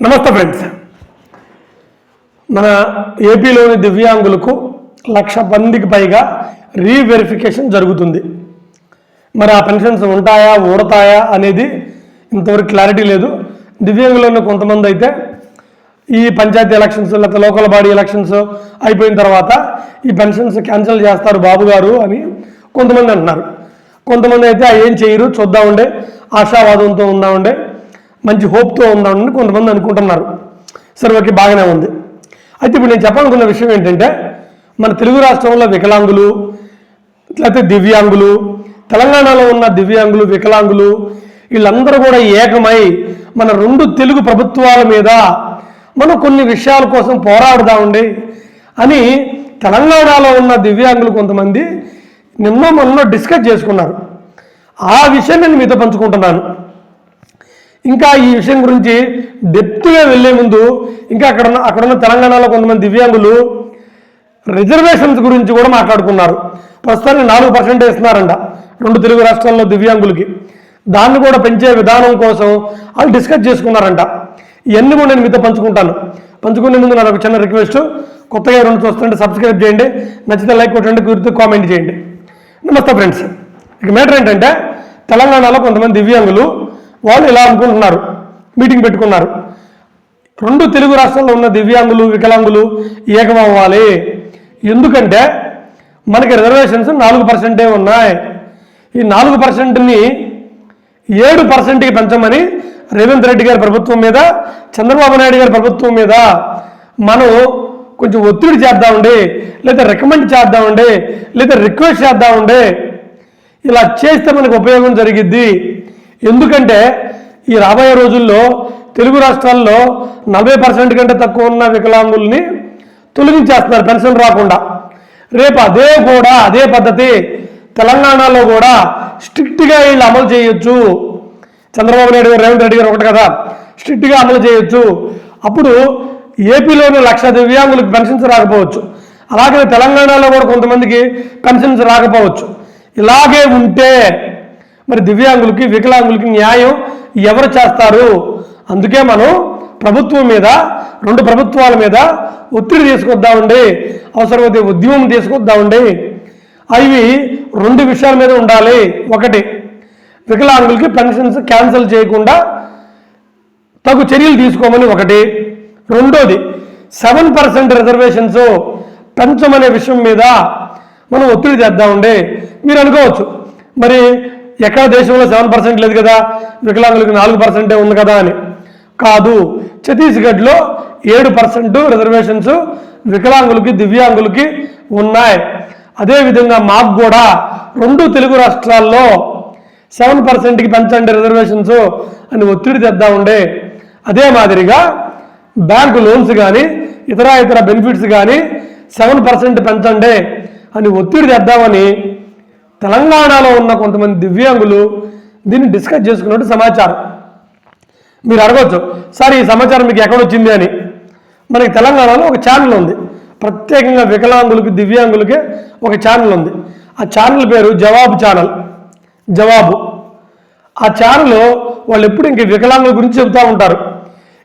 నమస్తే ఫ్రెండ్స్. మన ఏపీలోని దివ్యాంగులకు లక్ష మందికి పైగా రీవెరిఫికేషన్ జరుగుతుంది. మరి ఆ పెన్షన్స్ ఉంటాయా ఊడతాయా అనేది ఇంతవరకు క్లారిటీ లేదు. దివ్యాంగులను కొంతమంది అయితే ఈ పంచాయతీ ఎలక్షన్స్ లేకపోతే లోకల్ బాడీ ఎలక్షన్స్ అయిపోయిన తర్వాత ఈ పెన్షన్స్ క్యాన్సిల్ చేస్తారు బాబు గారు అని కొంతమంది అంటున్నారు. కొంతమంది అయితే ఏం చేయరు చూద్దామండే ఆశావాదంతో ఉందామండే మంచి హోప్తో ఉందామని కొంతమంది అనుకుంటున్నారు. సరే ఓకే బాగానే ఉంది. అయితే ఇప్పుడు నేను చెప్పాలనుకున్న విషయం ఏంటంటే మన తెలుగు రాష్ట్రంలో వికలాంగులు లేకపోతే దివ్యాంగులు తెలంగాణలో ఉన్న దివ్యాంగులు వికలాంగులు వీళ్ళందరూ కూడా ఏకమై మన రెండు తెలుగు ప్రభుత్వాల మీద మనం కొన్ని విషయాల కోసం పోరాడదామండి అని తెలంగాణలో ఉన్న దివ్యాంగులు కొంతమంది నిన్న మొన్న డిస్కస్ చేసుకున్నారు. ఆ విషయం నేను మీతో పంచుకుంటున్నాను. ఇంకా ఈ విషయం గురించి డెప్త్గా వెళ్ళే ముందు ఇంకా అక్కడ ఉన్న అక్కడ ఉన్న తెలంగాణలో కొంతమంది దివ్యాంగులు రిజర్వేషన్స్ గురించి కూడా మాట్లాడుకున్నారు. ప్రస్తుతానికి నాలుగు పర్సెంట్ ఇస్తున్నారంట రెండు తెలుగు రాష్ట్రాల్లో దివ్యాంగులకి. దాన్ని కూడా పెంచే విధానం కోసం వాళ్ళు డిస్కస్ చేసుకున్నారంట. ఇవన్నీ కూడా నేను మీతో పంచుకుంటాను. పంచుకునే ముందు నాకు ఒక చిన్న రిక్వెస్ట్ కొత్తగా రెండు చూస్తుంటే సబ్స్క్రైబ్ చేయండి. నచ్చితే లైక్ కొట్టండి గుర్తు కామెంట్ చేయండి. నమస్తే ఫ్రెండ్స్ ఇక మ్యాటర్ ఏంటంటే తెలంగాణలో కొంతమంది దివ్యాంగులు వాళ్ళు ఇలా అనుకుంటున్నారు. మీటింగ్ పెట్టుకున్నారు. రెండు తెలుగు రాష్ట్రాల్లో ఉన్న దివ్యాంగులు వికలాంగులు ఏకమవ్వాలి. ఎందుకంటే మనకి రిజర్వేషన్స్ నాలుగు పర్సెంటే ఉన్నాయి. ఈ నాలుగు పర్సెంట్ని ఏడు పర్సెంట్కి పెంచమని రేవంత్ రెడ్డి గారి ప్రభుత్వం మీద చంద్రబాబు నాయుడు గారి ప్రభుత్వం మీద మనం కొంచెం ఒత్తిడి చేద్దామండి లేదా రికమెండ్ చేద్దామండి లేదా రిక్వెస్ట్ చేద్దామండి. ఇలా చేస్తే మనకు ఉపయోగం జరిగిద్ది. ఎందుకంటే ఈ రాబోయే రోజుల్లో తెలుగు రాష్ట్రాల్లో నలభై పర్సెంట్ కంటే తక్కువ ఉన్న వికలాంగుల్ని తొలగించేస్తున్నారు పెన్షన్ రాకుండా. రేపు అదే కూడా అదే పద్ధతి తెలంగాణలో కూడా స్ట్రిక్ట్గా వీళ్ళు అమలు చేయొచ్చు. చంద్రబాబు నాయుడు గారు రేవంత్ రెడ్డి గారు ఒకటి కదా స్ట్రిక్ట్గా అమలు చేయొచ్చు. అప్పుడు ఏపీలోని లక్ష దివ్యాంగులకు పెన్షన్స్ రాకపోవచ్చు. అలాగే తెలంగాణలో కూడా కొంతమందికి పెన్షన్స్ రాకపోవచ్చు. ఇలాగే ఉంటే మరి దివ్యాంగులకి వికలాంగులకి న్యాయం ఎవరు చేస్తారు? అందుకే మనం ప్రభుత్వం మీద రెండు ప్రభుత్వాల మీద ఒత్తిడి తీసుకొద్దామండి అవసరమైతే ఉద్యమం తీసుకొద్దామండి అవి రెండు విషయాల మీద ఉండాలి. ఒకటి వికలాంగులకి పెన్షన్స్ క్యాన్సిల్ చేయకుండా తగు చర్యలు తీసుకోమని ఒకటి. రెండోది సెవెన్ పర్సెంట్ రిజర్వేషన్స్ పెంచమనే విషయం మీద మనం ఒత్తిడి చేద్దామండి మీరు అనుకోవచ్చు. మరి ఎక్కడ దేశంలో సెవెన్ పర్సెంట్ లేదు కదా? వికలాంగులకు నాలుగు పర్సెంటే ఉంది కదా అని. కాదు ఛత్తీస్గఢ్లో ఏడు పర్సెంట్ రిజర్వేషన్స్ వికలాంగులకి దివ్యాంగులకి ఉన్నాయి. అదేవిధంగా మాకు కూడా రెండు తెలుగు రాష్ట్రాల్లో సెవెన్ పర్సెంట్కి పెంచండి రిజర్వేషన్స్ అని ఒత్తిడి తెద్దామండే అదే మాదిరిగా బ్యాంకు లోన్స్ కానీ ఇతర ఇతర బెనిఫిట్స్ కానీ సెవెన్ పర్సెంట్ పెంచండి అని ఒత్తిడి తెద్దామని తెలంగాణలో ఉన్న కొంతమంది దివ్యాంగులు దీన్ని డిస్కస్ చేసుకున్నట్టు సమాచారం. మీరు అడగవచ్చు సార్ ఈ సమాచారం మీకు ఎక్కడ వచ్చింది అని. మనకి తెలంగాణలో ఒక ఛానల్ ఉంది. ప్రత్యేకంగా వికలాంగులకి దివ్యాంగులకి ఒక ఛానల్ ఉంది. ఆ ఛానల్ పేరు జవాబు ఛానల్. జవాబు. ఆ ఛానల్ వాళ్ళు ఎప్పుడు ఇంక వికలాంగుల గురించి చెబుతూ ఉంటారు.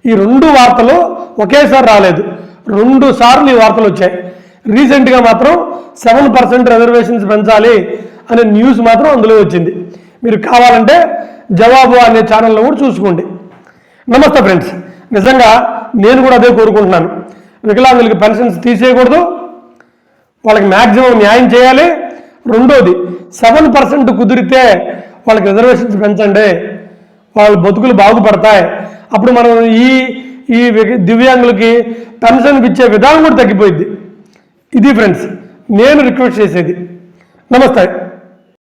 ఈ రెండు వార్తలు ఒకేసారి రాలేదు. రెండు సార్లు ఈ వార్తలు వచ్చాయి. రీసెంట్గా మాత్రం సెవెన్ పర్సెంట్ రిజర్వేషన్స్ పెంచాలి. అనే న్యూస్ మాత్రం అందులో వచ్చింది. మీరు కావాలంటే జవాబు అనే ఛానల్లో కూడా చూసుకోండి. నమస్తే ఫ్రెండ్స్ నిజంగా నేను కూడా అదే కోరుకుంటున్నాను. వికలాంగులకి పెన్షన్స్ తీసేయకూడదు. వాళ్ళకి మ్యాక్సిమం న్యాయం చేయాలి. రెండోది సెవెన్ పర్సెంట్ కుదిరితే వాళ్ళకి రిజర్వేషన్స్ పెంచండి. వాళ్ళ బతుకులు బాగుపడతాయి. అప్పుడు మనం ఈ ఈ దివ్యాంగులకి పెన్షన్ ఇచ్చే విధానం కూడా తగ్గిపోయింది ఇది ఫ్రెండ్స్ నేను రిక్వెస్ట్ చేసేది. నమస్తే.